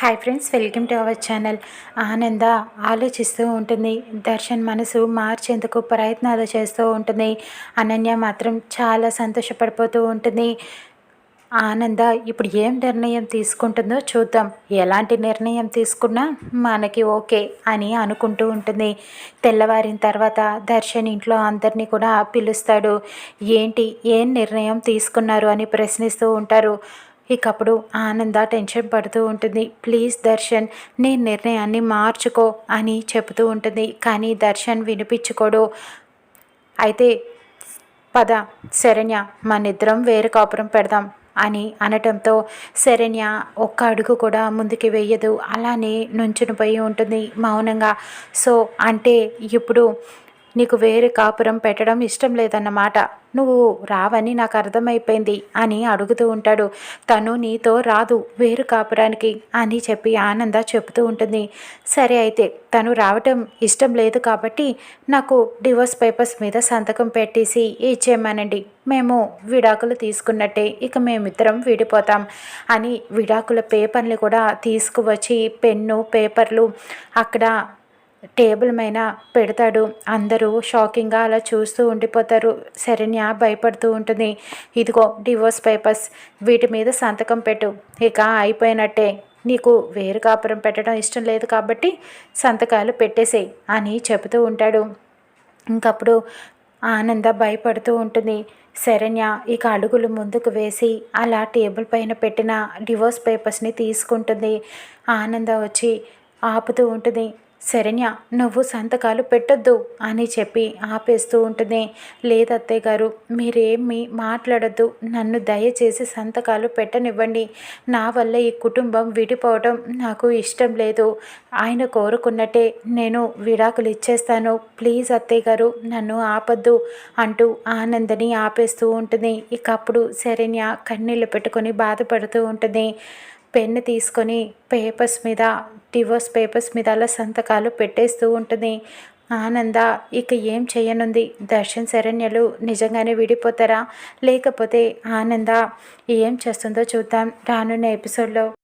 Hi friends welcome to our channel Ananda ఆలోచిస్తూ ఉంటుంది. దర్శన్ మనసు మార్చేందుకు ప్రయత్నాలు చేస్తూ ఉంటుంది. అనన్య మాత్రం చాలా సంతోషపడిపోతూ ఉంటుంది. ఆనంద ఇప్పుడు ఏం నిర్ణయం తీసుకుంటుందో చూద్దాం. ఎలాంటి నిర్ణయం తీసుకున్నా మనకి ఓకే అని అనుకుంటూ ఉంటుంది. తెల్లవారిన తర్వాత దర్శన్ ఇంట్లో అందరినీ కూడా పిలుస్తాడు. ఏంటి ఏం నిర్ణయం తీసుకున్నారు అని ప్రశ్నిస్తూ ఉంటారు. ఇకప్పుడు ఆనంద టెన్షన్ పడుతూ ఉంటుంది. ప్లీజ్ దర్శన్ నీ నిర్ణయాన్ని మార్చుకో అని చెబుతూ ఉంటుంది. కానీ దర్శన్ వినిపించుకోడు. అయితే పద శరణ్య మనిద్దరం వేరు కాపురం పెడదాం అని అనటంతో శరణ్య ఒక్క అడుగు కూడా ముందుకు వేయదు. అలానే నుంచుని పోయి ఉంటుంది మౌనంగా. సో అంటే ఇప్పుడు నీకు వేరే కాపురం పెట్టడం ఇష్టం లేదన్నమాట. నువ్వు రావని నాకు అర్థమైపోయింది అని అడుగుతూ ఉంటాడు. తను నీతో రాదు వేరు కాపురానికి అని చెప్పి ఆనంద చెబుతూ ఉంటుంది. సరే అయితే తను రావటం ఇష్టం లేదు కాబట్టి నాకు డివోర్స్ పేపర్స్ మీద సంతకం పెట్టేసి ఇచ్చేయమనండి. మేము విడాకులు తీసుకున్నట్టే ఇక మేమిద్దరం విడిపోతాం అని విడాకుల పేపర్లు కూడా తీసుకువచ్చి పెన్ను పేపర్లు అక్కడ టేబుల్ మీద పెడతాడు. అందరూ షాకింగ్గా అలా చూస్తూ ఉండిపోతారు. శరణ్య భయపడుతూ ఉంటుంది. ఇదిగో డివోర్స్ పేపర్స్ వీటి మీద సంతకం పెట్టు. ఇక అయిపోయినట్టే. నీకు వేరు కాపురం పెట్టడం ఇష్టం లేదు కాబట్టి సంతకాలు పెట్టేసేయి అని చెబుతూ ఉంటాడు. ఇంకప్పుడు ఆనంద భయపడుతూ ఉంటుంది. శరణ్య ఇక అడుగులు ముందుకు వేసి అలా టేబుల్ పైన పెట్టిన డివోర్స్ పేపర్స్ని తీసుకుంటుంది. ఆనంద వచ్చి ఆపుతూ ఉంటుంది. శరణ్య నువ్వు సంతకాలు పెట్టొద్దు అని చెప్పి ఆపేస్తూ ఉంటుంది. లేదత్తయ్య గారు మీరేమి మాట్లాడద్దు. నన్ను దయచేసి సంతకాలు పెట్టనివ్వండి. నా వల్ల ఈ కుటుంబం విడిపోవడం నాకు ఇష్టం లేదు. ఆయన కోరుకున్నట్టే నేను విడాకులు ఇచ్చేస్తాను. ప్లీజ్ అత్తయ్య గారు నన్ను ఆపద్దు అంటూ ఆనందని ఆపేస్తూ ఉంటుంది. ఇక అప్పుడు శరణ్య కన్నీళ్ళు పెట్టుకొని బాధపడుతూ ఉంటుంది. పెన్ను తీసుకొని పేపర్స్ మీద డివోర్స్ పేపర్స్ మీద అలా సంతకాలు పెట్టేస్తూ ఉంటుంది. ఆనంద ఇక ఏం చేయనుంది? దర్శన్ శరణ్యలు నిజంగానే విడిపోతారా? లేకపోతే ఆనంద ఏం చేస్తుందో చూద్దాం. రానున్న ఎపిసోడ్లో